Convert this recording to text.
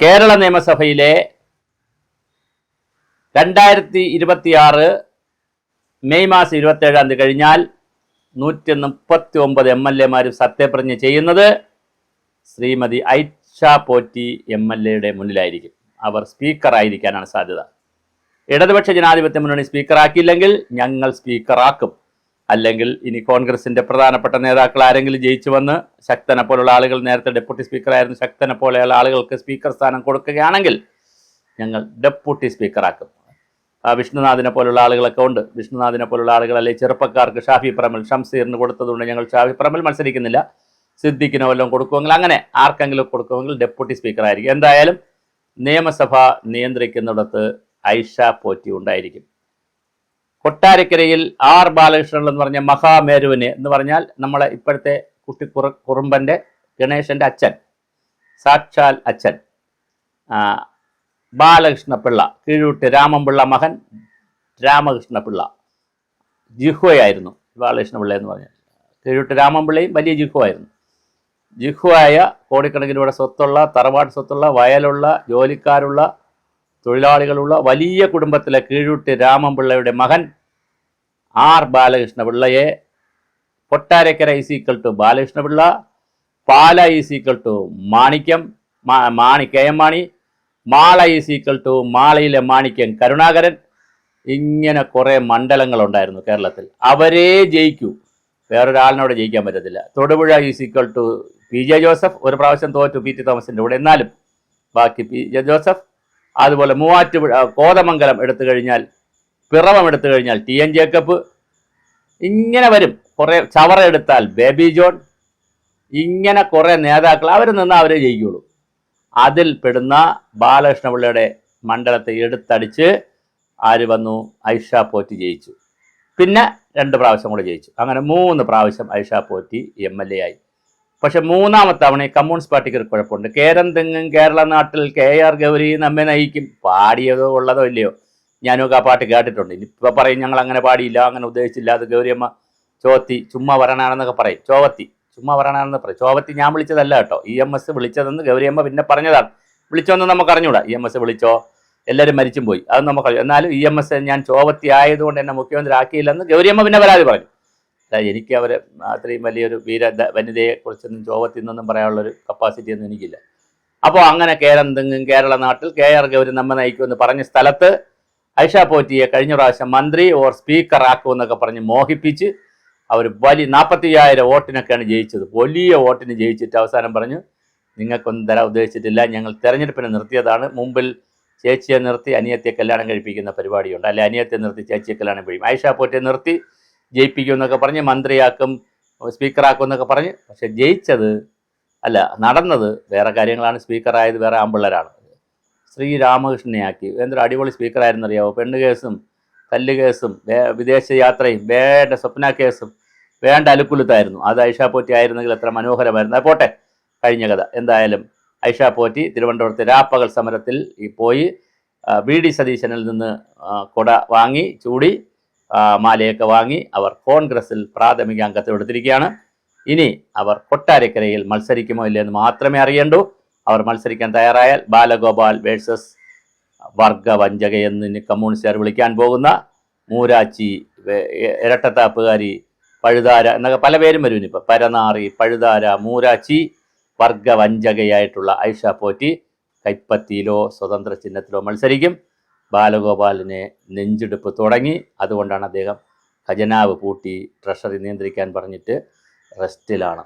കേരള നിയമസഭയിലെ രണ്ടായിരത്തി ഇരുപത്തിയാറ് മെയ് മാസം ഇരുപത്തേഴാം തീയതി കഴിഞ്ഞാൽ നൂറ്റി മുപ്പത്തി ഒമ്പത് എം എൽ എമാരും സത്യപ്രതിജ്ഞ ചെയ്യുന്നത് ശ്രീമതി ഐഷ പോറ്റി എം എൽ എയുടെ മുന്നിലായിരിക്കും. അവർ സ്പീക്കറായിരിക്കാനാണ് സാധ്യത. ഇടതുപക്ഷ ജനാധിപത്യ മുന്നണി സ്പീക്കറാക്കിയില്ലെങ്കിൽ ഞങ്ങൾ സ്പീക്കറാക്കും. അല്ലെങ്കിൽ ഇനി കോൺഗ്രസിന്റെ പ്രധാനപ്പെട്ട നേതാക്കൾ ആരെങ്കിലും ജയിച്ചു വന്ന് ശക്തനെ പോലുള്ള ആളുകൾ നേരത്തെ ഡെപ്യൂട്ടി സ്പീക്കറായിരുന്നു ശക്തനെ പോലെയുള്ള ആളുകൾക്ക് സ്പീക്കർ സ്ഥാനം കൊടുക്കുകയാണെങ്കിൽ ഞങ്ങൾ ഡെപ്യൂട്ടി സ്പീക്കറാക്കും. വിഷ്ണുനാഥിനെ പോലുള്ള ആളുകളൊക്കെ ഉണ്ട്. വിഷ്ണുനാഥിനെ പോലുള്ള ആളുകൾ അല്ലെങ്കിൽ ചെറുപ്പക്കാർക്ക് ഷാഫി പ്രമൽ ഷംസീറിന് കൊടുത്തതുകൊണ്ട് ഞങ്ങൾ ഷാഫി പ്രമൽ മത്സരിക്കുന്നില്ല. സിദ്ദിഖിനോ വല്ലതും കൊടുക്കുമെങ്കിൽ അങ്ങനെ ആർക്കെങ്കിലും കൊടുക്കുമെങ്കിൽ ഡെപ്യൂട്ടി സ്പീക്കർ ആയിരിക്കും എന്തായാലും നിയമസഭ നിയന്ത്രിക്കുന്നിടത്ത് ഐഷ പോറ്റി ഉണ്ടായിരിക്കും. കൊട്ടാരക്കരയിൽ ആർ ബാലകൃഷ്ണൻ എന്ന് പറഞ്ഞ മഹാമേരുവിന് എന്ന് പറഞ്ഞാൽ നമ്മളെ ഇപ്പോഴത്തെ കുട്ടി കുറ കുറുമ്പന്റെ ഗണേശന്റെ അച്ഛൻ സാക്ഷാൽ അച്ഛൻ ആ, ബാലകൃഷ്ണപിള്ള കീഴൂട്ട് രാമൻപിള്ള മകൻ രാമകൃഷ്ണപിള്ള ബാലകൃഷ്ണ ബാലകൃഷ്ണപിള്ള എന്ന് പറഞ്ഞാൽ. കീഴൂട്ട് രാമൻപിള്ളയും വലിയ ജിഹുവായിരുന്നു ജിഹുവായ കോടിക്കണക്കിന് ഇവിടെ സ്വത്തുള്ള തറവാട് സ്വത്തുള്ള വയലുള്ള ജോലിക്കാരുള്ള തൊഴിലാളികളുള്ള വലിയ കുടുംബത്തിലെ കീഴൂട്ട് രാമൻപിള്ളയുടെ മകൻ R ബാലകൃഷ്ണപിള്ളയെ Kottarakkara is equal to Balakrishna Pillai Pala is equal to Manikyam Mani K M Mani. Mala is equal to മാളയിലെ മാണിക്യം കരുണാകരൻ. ഇങ്ങനെ കുറേ മണ്ഡലങ്ങളുണ്ടായിരുന്നു കേരളത്തിൽ. അവരേ ജയിക്കൂ. വേറൊരാളിനോട് ജയിക്കാൻ പറ്റത്തില്ല. Thodupuzha is equal to P J Joseph ഒരു പ്രാവശ്യം തോറ്റു പി ടി തോമസിന്റെ കൂടെ. എന്നാലും ബാക്കി പി ജെ ജോസഫ് അതുപോലെ മൂവാറ്റുപുഴ കോതമംഗലം എടുത്തു കഴിഞ്ഞാൽ പിറവം എടുത്തു കഴിഞ്ഞാൽ ടി എൻ ജേക്കബ്. ഇങ്ങനെ വരും. കുറേ ചവറ എടുത്താൽ ബേബി ജോൺ. ഇങ്ങനെ കുറേ നേതാക്കൾ അവർ നിന്ന് അവരെ ജയിക്കുള്ളൂ. അതിൽ പെടുന്ന ബാലകൃഷ്ണപിള്ളയുടെ മണ്ഡലത്തെ എടുത്തടിച്ച് ആര് വന്നു? ഐഷ പോറ്റി ജയിച്ചു. പിന്നെ രണ്ട് പ്രാവശ്യം കൂടെ ജയിച്ചു. അങ്ങനെ മൂന്ന് പ്രാവശ്യം Aisha Potty M L A ആയി. പക്ഷെ മൂന്നാമത്തെ തവണ കമ്മ്യൂണിസ്റ്റ് പാർട്ടിക്ക് ഒരു കുഴപ്പമുണ്ട്. കേരം തെങ്ങും കേരള നാട്ടിൽ കെ ആർ ഗൗരി നമ്മെ നയിക്കും. പാടിയതോ ഉള്ളതോ ഇല്ലയോ? ഞാനൊക്കെ ആ പാട്ട് കേട്ടിട്ടുണ്ട്. ഇനിയിപ്പോൾ പറയും ഞങ്ങൾ അങ്ങനെ പാടിയില്ല അങ്ങനെ ഉദ്ദേശിച്ചില്ല അത് ഗൗരിയമ്മ ചോത്തി ചുമ്മാ വരണാണെന്നൊക്കെ പറയും. ചോവത്തി ചുമ്മാ വരണാണെന്ന് പറയും. ചോവത്തി ഞാൻ വിളിച്ചതല്ല കേട്ടോ. ഇ എം എസ് വിളിച്ചതെന്ന് ഗൗരിയമ്മ പിന്നെ പറഞ്ഞതാണ്. വിളിച്ചോന്ന് നമുക്ക് അറിഞ്ഞൂടാ. ഇ എം എസ് വിളിച്ചോ? എല്ലാവരും മരിച്ചും പോയി. അത് നമുക്ക് അറിയാം. എന്നാലും ഇ എം എസ് ഞാൻ ചോവത്തി ആയതുകൊണ്ട് എന്നെ മുഖ്യമന്ത്രി ആക്കിയില്ലെന്ന് ഗൗരിയമ്മ പിന്നെ പരാതി പറഞ്ഞു. അല്ല എനിക്ക് അവർ അത്രയും വലിയൊരു വീര ദ- വനിതയെ കുറിച്ചൊന്നും ചോവത്തിൽ നിന്നൊന്നും പറയാനുള്ളൊരു കപ്പാസിറ്റി ഒന്നും എനിക്കില്ല. അപ്പോൾ അങ്ങനെ കേരളം തെങ്ങും കേരള നാട്ടിൽ കെ ആർ ഗൗരി നമ്മെ നയിക്കുമെന്ന് പറഞ്ഞ സ്ഥലത്ത് ഐഷ പോറ്റിയെ കഴിഞ്ഞ പ്രാവശ്യം മന്ത്രി ഓർ സ്പീക്കർ ആക്കുമെന്നൊക്കെ പറഞ്ഞ് മോഹിപ്പിച്ച് അവർ വലിയ നാൽപ്പത്തി അയ്യായിരം വോട്ടിനൊക്കെയാണ് ജയിച്ചത്. വലിയ വോട്ടിന് ജയിച്ചിട്ട് അവസാനം പറഞ്ഞു നിങ്ങൾക്കൊന്നും തരാൻ ഉദ്ദേശിച്ചിട്ടില്ല ഞങ്ങൾ തെരഞ്ഞെടുപ്പിനെ നിർത്തിയതാണ്. മുമ്പിൽ ചേച്ചിയെ നിർത്തി അനിയത്തെ കല്യാണം കഴിപ്പിക്കുന്ന പരിപാടിയുണ്ട്. അല്ലെ അനിയത്തെ നിർത്തി ചേച്ചിയെ കല്യാണം കഴിയും ഐഷ പോറ്റിയെ നിർത്തി ജയിപ്പിക്കും എന്നൊക്കെ പറഞ്ഞ് മന്ത്രിയാക്കും സ്പീക്കറാക്കും എന്നൊക്കെ പറഞ്ഞ്. പക്ഷെ ജയിച്ചത് അല്ല നടന്നത് വേറെ കാര്യങ്ങളാണ്. സ്പീക്കറായത് വേറെ ആമ്പിള്ളേരാണ് ശ്രീരാമകൃഷ്ണനെയാക്കി എന്തൊരു അടിപൊളി സ്പീക്കറായിരുന്നറിയാവോ പെണ്ണ് കേസും കല്ല് കേസും വിദേശ യാത്രയും വേണ്ട സ്വപ്ന കേസും വേണ്ട അലുക്കുലുത്തായിരുന്നു. അത് ഐഷ പോറ്റി ആയിരുന്നെങ്കിൽ എത്ര മനോഹരമായിരുന്നു. പോട്ടെ കഴിഞ്ഞ കഥ. എന്തായാലും ഐഷ പോറ്റി തിരുവനന്തപുരത്ത് രാപ്പകൽ സമരത്തിൽ പോയി വി ഡി സതീശനിൽ നിന്ന് കൊട വാങ്ങി ചൂടി മാലയൊക്കെ വാങ്ങി അവർ കോൺഗ്രസിൽ പ്രാഥമിക അംഗത്വം എടുത്തിരിക്കുകയാണ്. ഇനി അവർ കൊട്ടാരക്കരയിൽ മത്സരിക്കുമോ ഇല്ലയെന്ന് മാത്രമേ അറിയണ്ടൂ. അവർ മത്സരിക്കാൻ തയ്യാറായാൽ ബാലഗോപാൽ വേഴ്സസ് വർഗവഞ്ചക എന്ന് കമ്മ്യൂണിസ്റ്റുകാർ വിളിക്കാൻ പോകുന്ന മൂരാച്ചി ഇരട്ടത്താപ്പുകാരി പഴുതാര എന്നൊക്കെ പല പേരും വരും ഇനിയിപ്പോൾ പരനാറി പഴുതാര മൂരാച്ചി വർഗവഞ്ചകയായിട്ടുള്ള ഐഷ പോറ്റി കൈപ്പത്തിയിലോ സ്വതന്ത്ര ചിഹ്നത്തിലോ മത്സരിക്കും. ബാലഗോപാലിനെ നെഞ്ചെടുപ്പ് തുടങ്ങി. അതുകൊണ്ടാണ് അദ്ദേഹം ഖജനാവ് പൂട്ടി ട്രഷറി നിയന്ത്രിക്കാൻ പറഞ്ഞിട്ട് റെസ്റ്റിലാണ്.